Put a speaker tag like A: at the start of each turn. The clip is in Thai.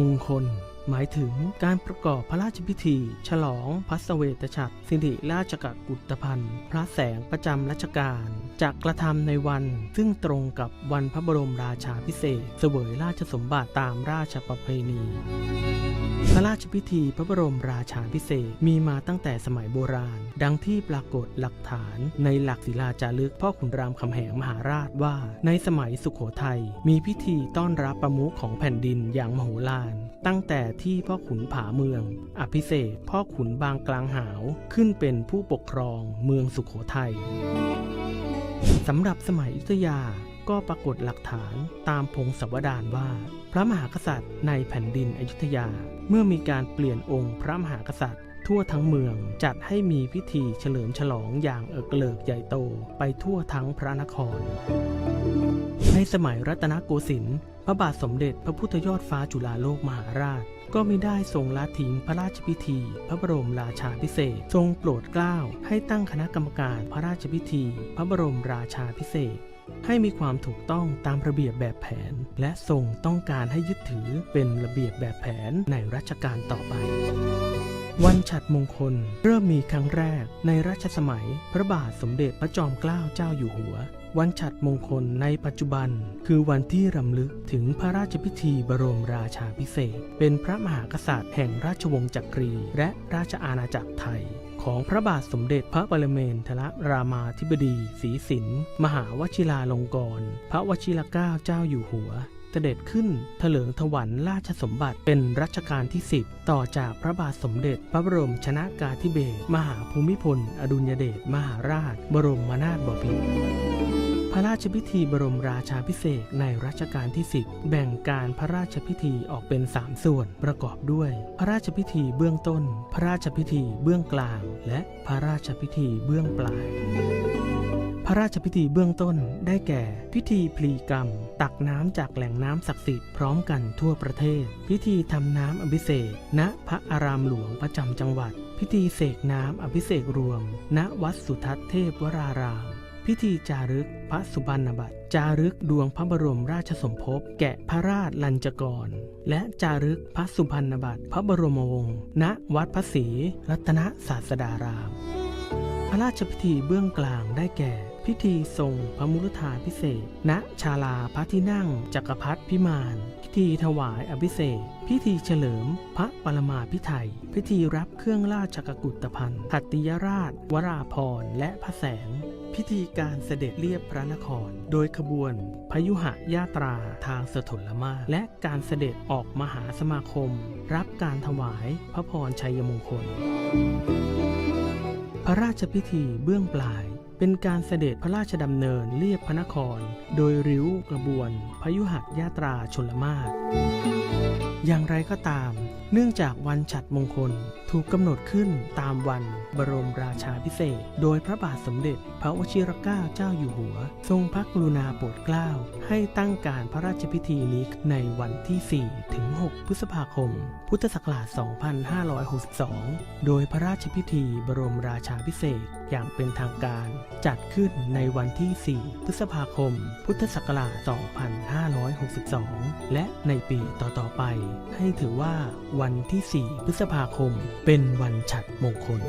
A: มงคล หมายถึงการประกอบพระราชพิธี ฉลองพระเสวตฉัตรสิริราชกุฏภัณฑ์พระแสงประจำรัชกาลจะกระทำในวัน ซึ่งตรงกับวันพระบรมราชาพิเศษ เสวยราชสมบัติตามราชประเพณี พระราชพิธีพระบรมราชาพิเศษมีมาตั้งแต่สมัยโบราณ ดังที่ปรากฏหลักฐานในหลักศิลาจารึกพ่อขุนรามคำแหงมหาราชว่า ในสมัยสุขโขทัยมีพิธีต้อนรับประมุขของแผ่นดินอย่างมโหฬารตั้งแต่ที่พ่อขุนผาเมือง อภิเษกพ่อขุนบางกลางหาว ขึ้นเป็นผู้ปกครองเมืองสุขโขทัยสำหรับสมัยอยุธยาก็ปรากฏหลักฐานตามพงศาวดารว่า พระมหากษัตริย์ในแผ่นดินอยุธยา เมื่อมีการเปลี่ยนองค์พระมหากษัตริย์ทั่วทั้งเมืองจัดให้มีพิธีเฉลิมฉลองอย่างเอกเลิกใหญ่โตไปทั่วทั้งพระนคร ในสมัยรัตนโกสินทร์ พระบาทสมเด็จพระพุทธยอดฟ้าจุฬาโลกมหาราช ก็มิได้ทรงละทิ้งพระราชพิธี พระบรมราชาพิเศษทรงโปรดเกล้าให้ตั้งคณะกรรมการพระราชพิธี พระบรมราชาพิเศษให้มีความถูกต้องตามระเบียบแบบแผน และทรงต้องการให้ยึดถือเป็นระเบียบแบบแผนในรัชกาลต่อไป วันฉัตรมงคลเริ่มมีครั้งแรกในรัชสมัย พระบาทสมเด็จพระจอมเกล้าเจ้าอยู่หัว วันฉัตรมงคลในปัจจุบัน คือวันที่รำลึกถึงพระราชพิธีบรมราชาพิเศษ เป็นพระมหากษัตริย์แห่งราชวงศ์จักรี และราชอาณาจักรไทย ของพระบาทสมเด็จพระปรเมนทรรามาธิบดีศรีสินมหาวชิราลงกรณ์พระวชิรเกล้าเจ้าอยู่หัวเสด็จขึ้นเถลิงถวัลยราชสมบัติเป็นรัชกาลที่ 10 ต่อจากพระบาทสมเด็จ พระบรมชนากาธิเบศมหาภูมิพล อดุลยเดชมหาราช บรมนาถบพิตร พระราชพิธีบรมราชาพิเศษในรัชกาลที่ 10 แบ่งการพระราชพิธีออกเป็น 3 ส่วนประกอบด้วย พระราชพิธีเบื้องต้น พระราชพิธีเบื้องกลาง และพระราชพิธีเบื้องปลาย พระราชพิธีเบื้องต้นได้แก่ พิธีพลีกรรม ตักน้ำจากแหล่งน้ำศักดิ์สิทธิ์พร้อมกันทั่วประเทศ พิธีทำน้ำอภิเษกณพระอารามหลวงประจำจังหวัด พิธีเสกน้ำอภิเษกรวม ณวัดสุทัศน์เทพวราราม พิธีจารึกพระสุบรรณบัตร จารึกดวงพระบรมราชสมภพแกะพระราชลัญจกร และจารึกพระสุพรรณบัตรพระบรมวงศ์ณวัดพระศรีรัตนศาสดาราม พระราชพิธีเบื้องกลางได้แก่ พิธีทรงพระมุรธาพิเศษ ณ ชาลาพระที่นั่ง จักรพรรดิพิมาน พิธีถวายอภิเษกพิธีเฉลิม พระปรมาพิไทยพิธีรับเครื่องราชกุฏภัณฑ์ขัตติยราช วราพรและพระแสง พิธีการเสด็จเลียบพระนคร โดยขบวนพยุหญาตราทางสถลมาศและการเสด็จออกมหาสมาคม รับการถวายพระพรชัยมงคล พระราชพิธีเบื้องปลาย เป็นการเสด็จพระราชดำเนินเลียบพระนคร โดยริ้วกระบวนพยุหยาตราชนลมาศ อย่างไรก็ตาม เนื่องจากวันฉัตรมงคลถูกกำหนดขึ้นตามวันบรมราชาพิเศษ โดยพระบาทสมเด็จ พระวชิรเกล้าเจ้าอยู่หัว ทรงพระกรุณาโปรดเกล้า ให้ตั้งการพระราชพิธีนี้ในวันที่ 4 ถึง 6 พฤษภาคม พุทธศักราช 2562 โดยพระราชพิธีบรมราชาพิเศษอย่างเป็นทางการ จัดขึ้นในวันที่ 4 พฤษภาคม พุทธศักราช 2562 และในปีต่อๆไปให้ถือว่าวันที่ 4 พฤษภาคมเป็นวันฉัตรมงคล